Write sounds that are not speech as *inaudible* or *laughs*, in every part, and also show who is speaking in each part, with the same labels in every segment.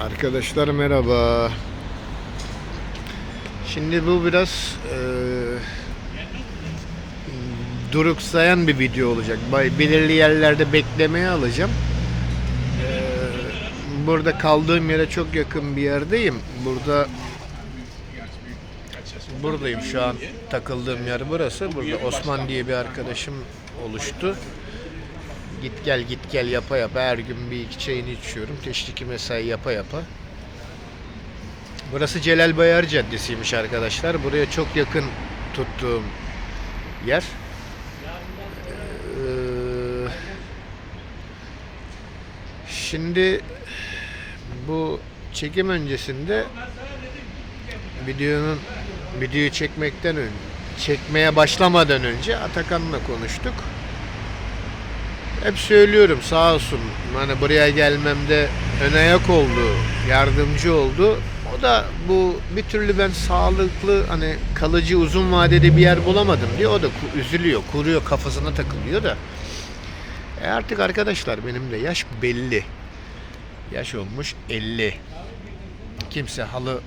Speaker 1: Arkadaşlar merhaba. Şimdi bu biraz eee duruksayan bir video olacak. Belirli yerlerde beklemeye alacağım. Eee, burada kaldığım yere çok yakın bir yerdeyim. Burada buradayım şu an. Takıldığım yer burası. Burada Osman diye bir arkadaşım oluştu. Git gel git gel yapa yapa her gün bir iki çayını içiyorum. Teşriki mesai yapa yapa. Burası Celal Bayar Caddesi'ymiş arkadaşlar. Buraya çok yakın tuttuğum yer. Ee, Şimdi bu çekim öncesinde videonun videoyu çekmekten önce çekmeye başlamadan önce Atakan'la konuştuk. Hep söylüyorum sağ olsun hani buraya gelmemde ön ayak oldu, yardımcı oldu. O da bu bir türlü ben sağlıklı hani kalıcı uzun vadede bir yer bulamadım diye o da üzülüyor, kuruyor kafasına takılıyor da. E artık arkadaşlar benim de yaş belli. Yaş olmuş 50. Kimse halı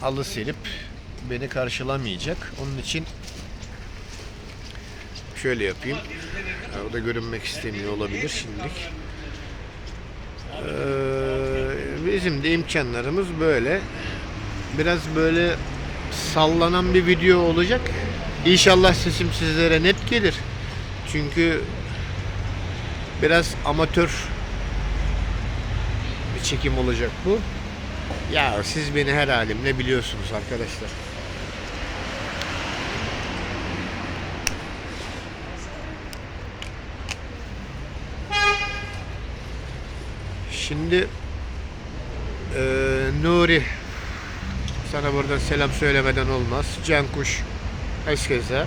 Speaker 1: halı serip beni karşılamayacak. Onun için Şöyle yapayım. O da görünmek istemiyor olabilir şimdilik. Ee, bizim de imkanlarımız böyle. Biraz böyle sallanan bir video olacak. İnşallah sesim sizlere net gelir. Çünkü biraz amatör bir çekim olacak bu. Ya siz beni her halimle biliyorsunuz arkadaşlar. Şimdi eee, Nuri sana buradan selam söylemeden olmaz. Cankuş Eskeze.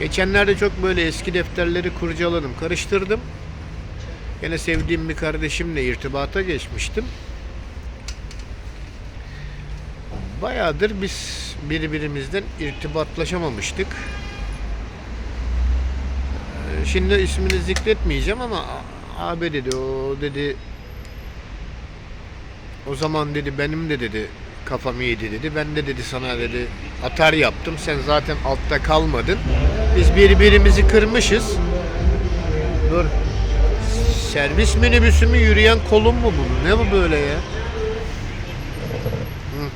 Speaker 1: Geçenlerde çok böyle eski defterleri kurcaladım, karıştırdım. Yine sevdiğim bir kardeşimle irtibata geçmiştim. Bayağıdır biz birbirimizden irtibatlaşamamıştık. Ee, Şimdi ismini zikretmeyeceğim ama abi dedi o dedi o zaman dedi benim de dedi kafam iyiydi dedi. Ben de dedi sana dedi atar yaptım. Sen zaten altta kalmadın. Biz birbirimizi kırmışız. Dur. Servis minibüsü mü yürüyen kolum mu bu? Ne bu böyle ya? Hı.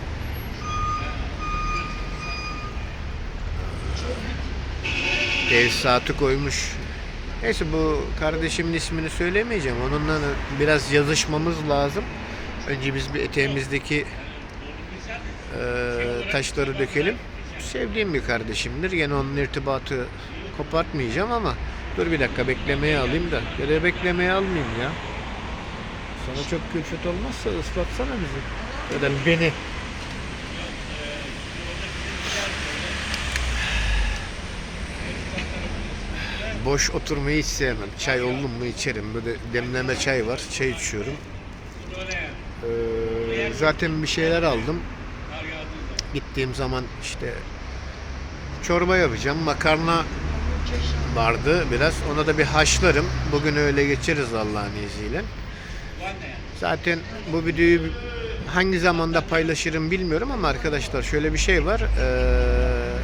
Speaker 1: Tesisatı koymuş. Neyse bu kardeşimin ismini söylemeyeceğim. Onunla biraz yazışmamız lazım. Önce biz bir eteğimizdeki eee, taşları dökelim. Sevdiğim bir kardeşimdir. Gene onun irtibatı kopartmayacağım ama dur bir dakika beklemeye alayım da. Ya beklemeye almayayım ya. Sana çok külfet olmazsa ıslatsana bizi. Ya da beni. Boş oturmayı hiç sevmem. Çay oldum mu içerim. Böyle demleme çay var. Çay içiyorum. Ee, zaten bir şeyler aldım. Gittiğim zaman işte çorba yapacağım. Makarna vardı biraz. Ona da bir haşlarım. Bugün öyle geçeriz Allah'ın izniyle. Zaten bu videoyu hangi zamanda paylaşırım bilmiyorum ama arkadaşlar şöyle bir şey var. Ee,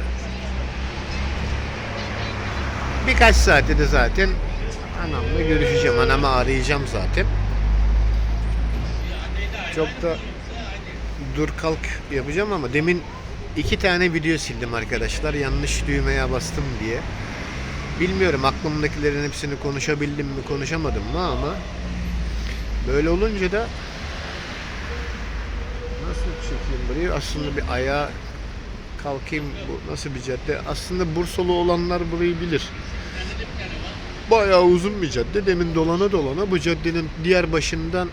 Speaker 1: birkaç saate de zaten anamla görüşeceğim. Anamı arayacağım zaten. Çok da dur kalk yapacağım ama demin iki tane video sildim arkadaşlar. Yanlış düğmeye bastım diye. Bilmiyorum aklımdakilerin hepsini konuşabildim mi konuşamadım mı ama böyle olunca da nasıl çekeyim burayı? Aslında bir ayağa kalkayım bu nasıl bir cadde? Aslında Bursalı olanlar burayı bilir. Bayağı uzun bir cadde. Demin dolana dolana bu caddenin diğer başından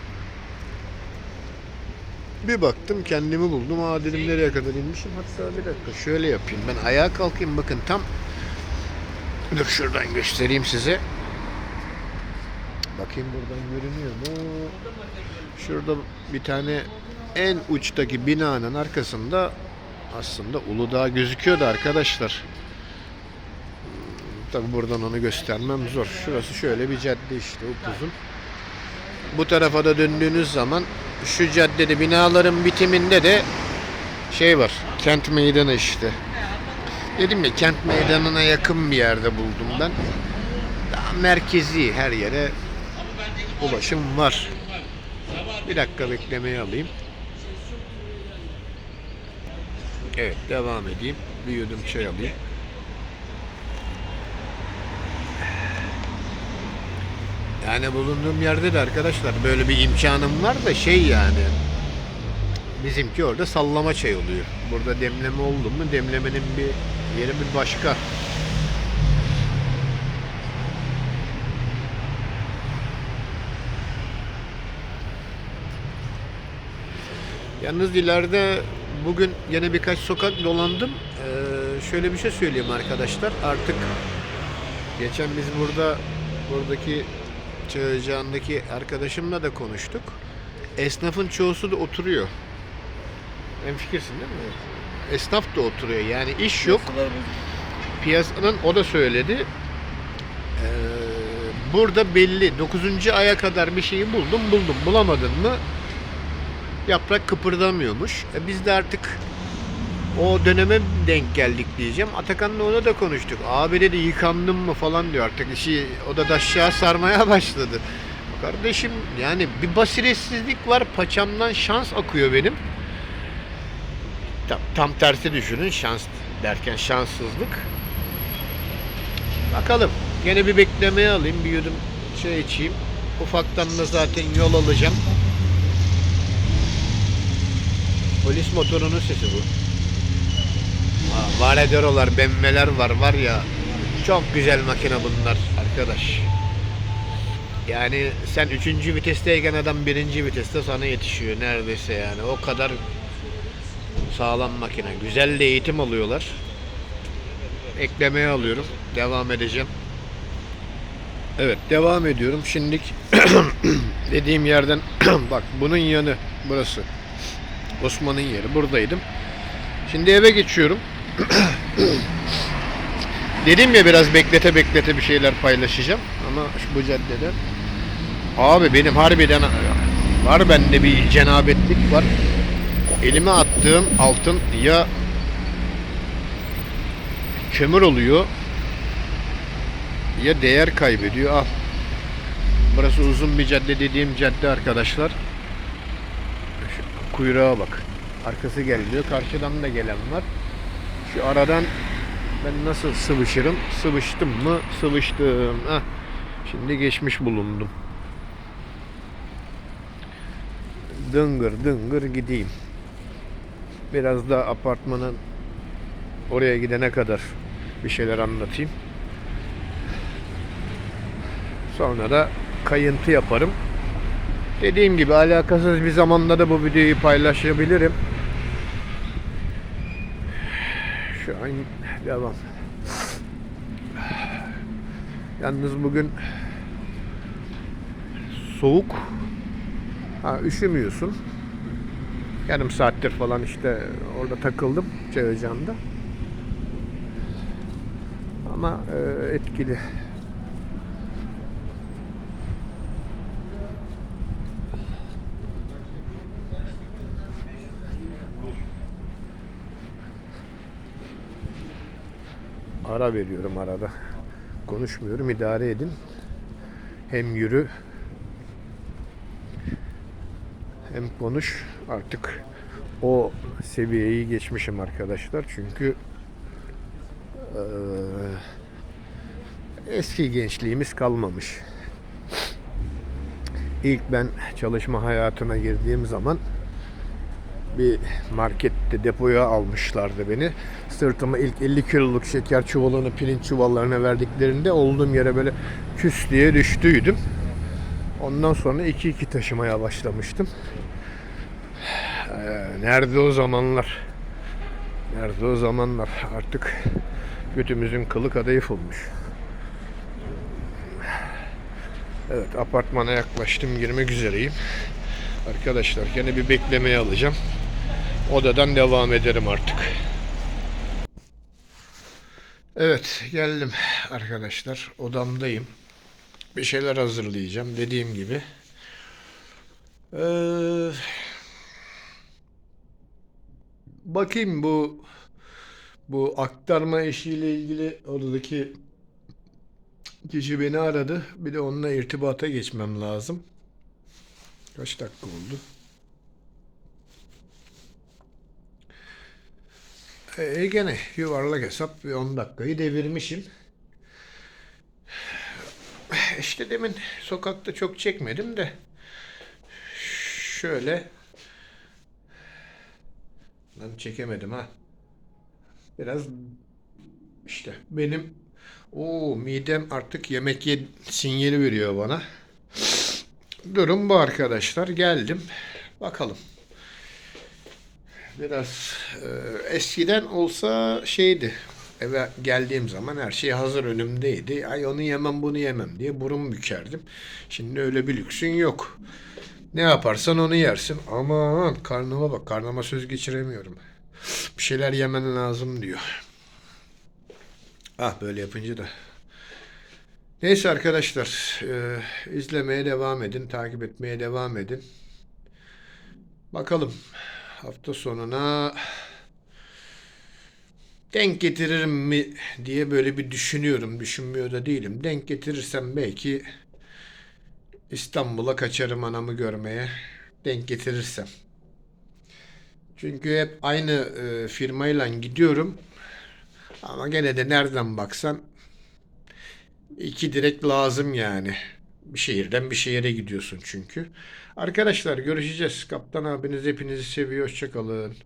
Speaker 1: bir baktım kendimi buldum. Aa dedim nereye kadar inmişim. Hatta bir dakika şöyle yapayım. Ben ayağa kalkayım bakın tam Dur şuradan göstereyim size. Bakayım buradan görünüyor mu? Şurada bir tane en uçtaki binanın arkasında aslında Uludağ gözüküyordu arkadaşlar. Tabi buradan onu göstermem zor. Şurası şöyle bir cadde işte upuzun. bu tarafa da döndüğünüz zaman şu caddede binaların bitiminde de şey var. Kent meydanı işte. Dedim ya kent meydanına yakın bir yerde buldum ben. Daha merkezi her yere ulaşım var. Bir dakika beklemeye alayım. Evet devam edeyim. Bir yudum çay alayım. Yani bulunduğum yerde de arkadaşlar böyle bir imkanım var da şey yani bizimki orada sallama çay oluyor. Burada demleme oldu mu demlemenin bir yeri bir başka. Yalnız ileride bugün yine birkaç sokak dolandım. Ee, şöyle bir şey söyleyeyim arkadaşlar. Artık geçen biz burada buradaki Çağıcağı'ndaki arkadaşımla da konuştuk. Esnafın çoğusu da oturuyor. En fikirsin değil mi? Esnaf da oturuyor. Yani iş yok. Piyasanın o da söyledi. Ee, burada belli. 9. aya kadar bir şeyi buldum buldum. Bulamadın mı yaprak kıpırdamıyormuş. E biz de artık o döneme denk geldik diyeceğim. Atakan'la ona da konuştuk. Abi dedi yıkandın mı falan diyor artık işi o da aşağı sarmaya *laughs* başladı. Kardeşim yani bir basiretsizlik var. Paçamdan şans akıyor benim. Tam, tam tersi düşünün şans derken şanssızlık. Bakalım. Gene bir beklemeye alayım. Bir yudum şey içeyim. Ufaktan da zaten yol alacağım. Polis motorunun sesi bu. Ha, Varederolar, bemmeler var var ya. Çok güzel makine bunlar arkadaş. Yani sen üçüncü vitesteyken adam birinci viteste sana yetişiyor neredeyse yani. O kadar sağlam makine. Güzel de eğitim alıyorlar. Eklemeye alıyorum. Devam edeceğim. Evet devam ediyorum. Şimdilik *clears throat* dediğim yerden *clears throat* bak bunun yanı burası. Osman'ın yeri. Buradaydım. Şimdi eve geçiyorum. *clears throat* Dedim ya biraz beklete beklete bir şeyler paylaşacağım. Ama şu bu caddede. Abi benim harbiden var bende bir cenabetlik var. Elime attığım altın ya kömür oluyor ya değer kaybediyor. Al. Burası uzun bir cadde dediğim cadde arkadaşlar. Şu kuyruğa bak. Arkası geliyor. Karşıdan da gelen var. Şu aradan ben nasıl sıvışırım? Sıvıştım mı? Sıvıştım. Heh. Şimdi geçmiş bulundum. Dıngır dıngır gideyim. Biraz da apartmanın oraya gidene kadar bir şeyler anlatayım. Sonra da kayıntı yaparım. Dediğim gibi alakasız bir zamanda da bu videoyu paylaşabilirim. An devam. Yalnız bugün soğuk. Ha, üşümüyorsun. Yarım saattir falan işte orada takıldım Çağıcan'da. Ama e, etkili. Ara veriyorum arada. Konuşmuyorum idare edin. Hem yürü hem konuş. Artık o seviyeyi geçmişim arkadaşlar. Çünkü eee, eski gençliğimiz kalmamış. İlk ben çalışma hayatına girdiğim zaman bir markette depoya almışlardı beni. Sırtıma ilk 50 kiloluk şeker çuvalını, pirinç çuvallarına verdiklerinde olduğum yere böyle küs diye düştüydüm. Ondan sonra 2-2 taşımaya başlamıştım. Ee, nerede o zamanlar? Nerede o zamanlar? Artık götümüzün kılı kadayıf olmuş. Evet apartmana yaklaştım girmek üzereyim. Arkadaşlar yine bir beklemeye alacağım. Odadan devam ederim artık. Evet geldim arkadaşlar odamdayım. Bir şeyler hazırlayacağım dediğim gibi. Ee, bakayım bu bu aktarma işiyle ilgili oradaki kişi beni aradı. Bir de onunla irtibata geçmem lazım. Kaç dakika oldu? E, gene yuvarlak hesap bir 10 dakikayı devirmişim. İşte demin sokakta çok çekmedim de şöyle lan çekemedim ha. Biraz işte benim o midem artık yemek ye sinyali veriyor bana. Durum bu arkadaşlar. Geldim. Bakalım. Biraz e, eskiden olsa şeydi. Eve geldiğim zaman her şey hazır önümdeydi. Ay onu yemem bunu yemem diye burun bükerdim. Şimdi öyle bir lüksün yok. Ne yaparsan onu yersin. Aman karnıma bak. Karnıma söz geçiremiyorum. Bir şeyler yemen lazım diyor. Ah böyle yapınca da. Neyse arkadaşlar. e, izlemeye devam edin. Takip etmeye devam edin. Bakalım. Hafta sonuna denk getiririm mi diye böyle bir düşünüyorum. Düşünmüyor da değilim. Denk getirirsem belki İstanbul'a kaçarım anamı görmeye. Denk getirirsem. Çünkü hep aynı e, firmayla gidiyorum. Ama gene de nereden baksan iki direkt lazım yani. Bir şehirden bir şehire gidiyorsun çünkü. Arkadaşlar görüşeceğiz. Kaptan abiniz hepinizi seviyor. Hoşçakalın.